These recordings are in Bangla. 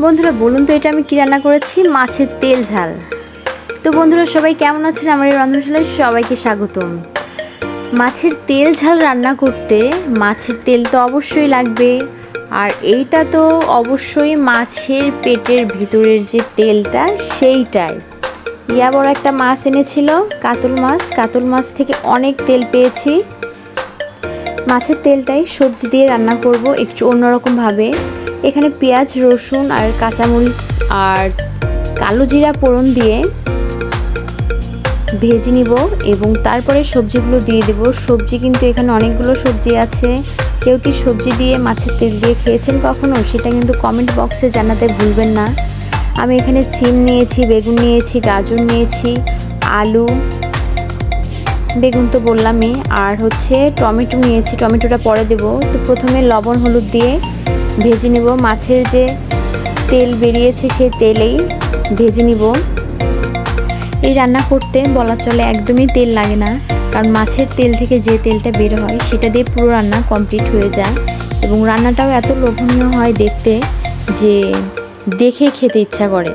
বন্ধুরা, বলুন তো এটা আমি কী রান্না করেছি? মাছের তেল ঝাল। তো বন্ধুরা, সবাই কেমন আছেন? আমার এই রন্ধনশালায় সবাইকে স্বাগতম। মাছের তেল ঝাল রান্না করতে মাছের তেল তো অবশ্যই লাগবে, আর এইটা তো অবশ্যই মাছের পেটের ভিতরের যে তেলটা, সেইটাই। ইয়া বড় একটা মাছ এনেছিল, কাতল মাছ। কাতল মাছ থেকে অনেক তেল পেয়েছি। মাছের তেলটাই সবজি দিয়ে রান্না করব একটু অন্যরকমভাবে। এখানে পেঁয়াজ, রসুন আর কাঁচামরিচ আর কালো জিরা ফোড়ন দিয়ে ভেজে নিব এবং তারপরে সবজিগুলো দিয়ে দেব। সবজি কিন্তু এখানে অনেকগুলো সবজি আছে। কেউ কি সবজি দিয়ে মাছের তেল দিয়ে খেয়েছেন কখনো? সেটা কিন্তু কমেন্ট বক্সে জানাতে ভুলবেন না। আমি এখানে সিম নিয়েছি, বেগুন নিয়েছি, গাজর নিয়েছি, আলু বেগুন তো বললামই, আর হচ্ছে টমেটো নিয়েছি, টমেটোটা পরে দেব। তো প্রথমে লবণ, হলুদ দিয়ে ভেজে নেব। মাছের যে তেল বেরিয়েছে সেই তেলেই ভেজে নিব। এই রান্না করতে বলা চলে একদমই তেল লাগে না, কারণ মাছের তেল থেকে যে তেলটা বের হয়, সেটা দিয়ে পুরো রান্না কমপ্লিট হয়ে যায়। এবং রান্নাটাও এত লোভনীয় হয় দেখতে যে দেখে খেতে ইচ্ছা করে।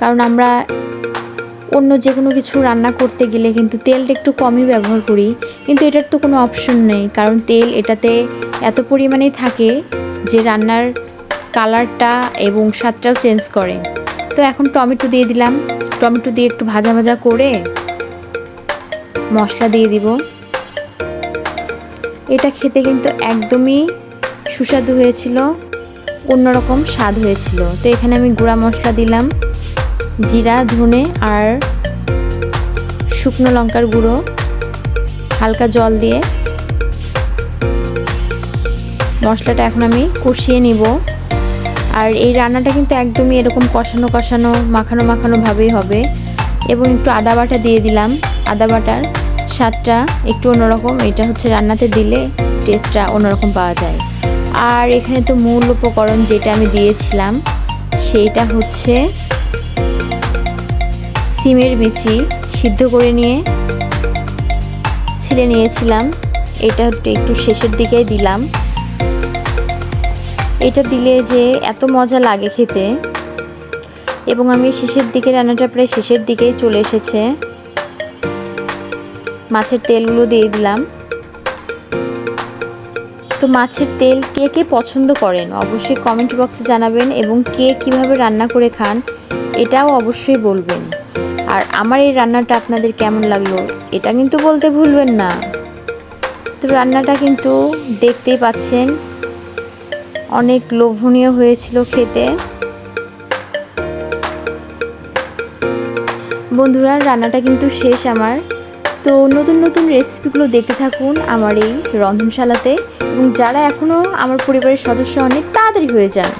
কারণ আমরা অন্য যে কোনো কিছু রান্না করতে গেলে কিন্তু তেলটা একটু কমই ব্যবহার করি। কিন্তু এটার তো কোনো অপশন নেই। কারণ তেল এটাতে এত পরিমাণেই থাকে যে রান্নার কালারটা এবং স্বাদটাও চেঞ্জ করে। তো এখন টমেটো দিয়ে দিলাম। টমেটো দিয়ে একটু ভাজা ভাজা করে মশলা দিয়ে দিব। এটা খেতে কিন্তু একদমই সুস্বাদু হয়েছিল, অন্যরকম স্বাদ হয়েছিল। তো এখানে আমি গুঁড়া মশলা দিলাম। জিরা, ধনে আর শুকনো লঙ্কার গুঁড়ো, হালকা জল দিয়ে। মশলাটা এখন আমি কষিয়ে নিব। আর এই রান্নাটা কিন্তু একদমই এরকম কষানো কষানো, মাখানো মাখানো ভাবেই হবে। এবং একটু আদা বাটা দিয়ে দিলাম। আদা বাটার স্বাদটা একটু অন্যরকম। এটা হচ্ছে রান্নাতে দিলে টেস্টটা অন্যরকম পাওয়া যায়। আর এখানে তো মূল উপকরণ যেটা আমি দিয়েছিলাম, সেইটা হচ্ছে সিমের বিচি সিদ্ধ করে নিয়ে ছিলে নিয়েছিলাম। এটা একটু শেষের দিকে দিলাম। এটা দিলে যে এত মজা লাগে খেতে। এবং আমি শেষের দিকে রান্নাটা প্রায় শেষের দিকেই চলে এসেছে। মাছের তেলগুলো দিয়ে দিলাম। তো মাছের তেল কে কে পছন্দ করেন অবশ্যই কমেন্ট বক্সে জানাবেন এবং কে কীভাবে রান্না করে খান এটাও অবশ্যই বলবেন। আর আমার এই রান্নাটা আপনাদের কেমন লাগল, এটা কিন্তু বলতে ভুলবেন না। তো রান্নাটা কিন্তু দেখতেই পাচ্ছেন, অনেক লোভনীয় হয়েছিল খেতে। বন্ধুরা, রান্নাটা কিন্তু শেষ আমার। তো নতুন নতুন রেসিপিগুলো দেখতে থাকুন আমার এই রন্ধনশালাতে। এবং যারা এখনও আমার পরিবারের সদস্য অনেক তাড়াতাড়ি হয়ে যান।